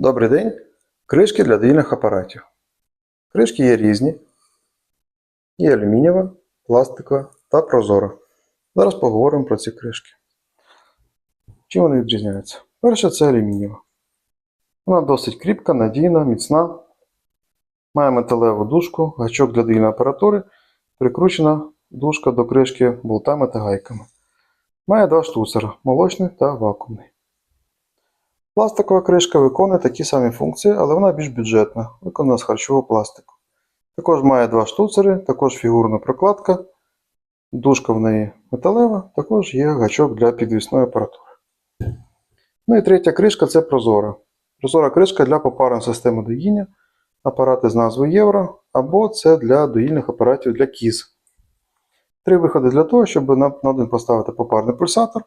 Добрий день. Кришки для доїльних апаратів. Кришки є різні. Є алюмінієва, пластикова та прозора. Зараз поговоримо про ці кришки. Чим вони відрізняються? Перше це алюмінієва. Вона досить кріпка, надійна, міцна. Має металеву дужку, гачок для доїльної апаратури, прикручена дужка до кришки болтами та гайками. Має два штуцера молочний та вакуумний. Пластикова кришка виконує такі самі функції, але вона більш бюджетна, виконана з харчового пластику. Також має два штуцери, також фігурна прокладка, дужка в неї металева, також є гачок для підвісної апаратури. Ну і третя кришка це прозора. Прозора кришка для попарної системи доїння, апарати з назвою Євро, або це для доїльних апаратів для кіз. Три виходи для того, щоб на один поставити попарний пульсатор,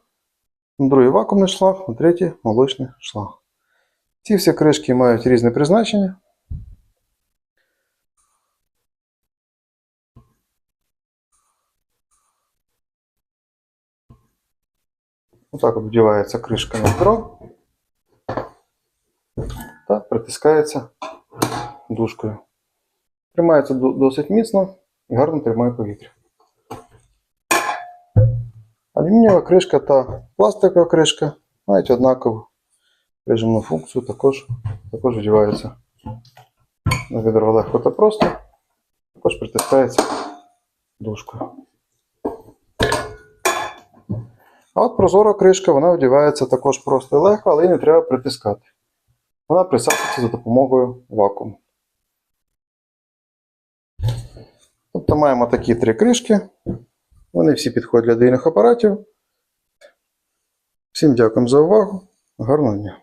другий вакуумний шланг, на третій молочний шланг. Ці всі кришки мають різне призначення. Отак от вдівається кришка на відро та притискається дужкою. Тримається досить міцно і гарно тримає повітря. Алюмінієва кришка та пластикова кришка мають однакову режимну функцію, також, також вдівається на відро легко та просто, також притискається дужкою. А от прозора кришка, вона вдівається також просто і легко, але її не треба притискати. Вона присаджується за допомогою вакууму. Тобто маємо такі три кришки. Вони всі підходять для доїльних апаратів. Всім дякую за увагу. Гарного дня!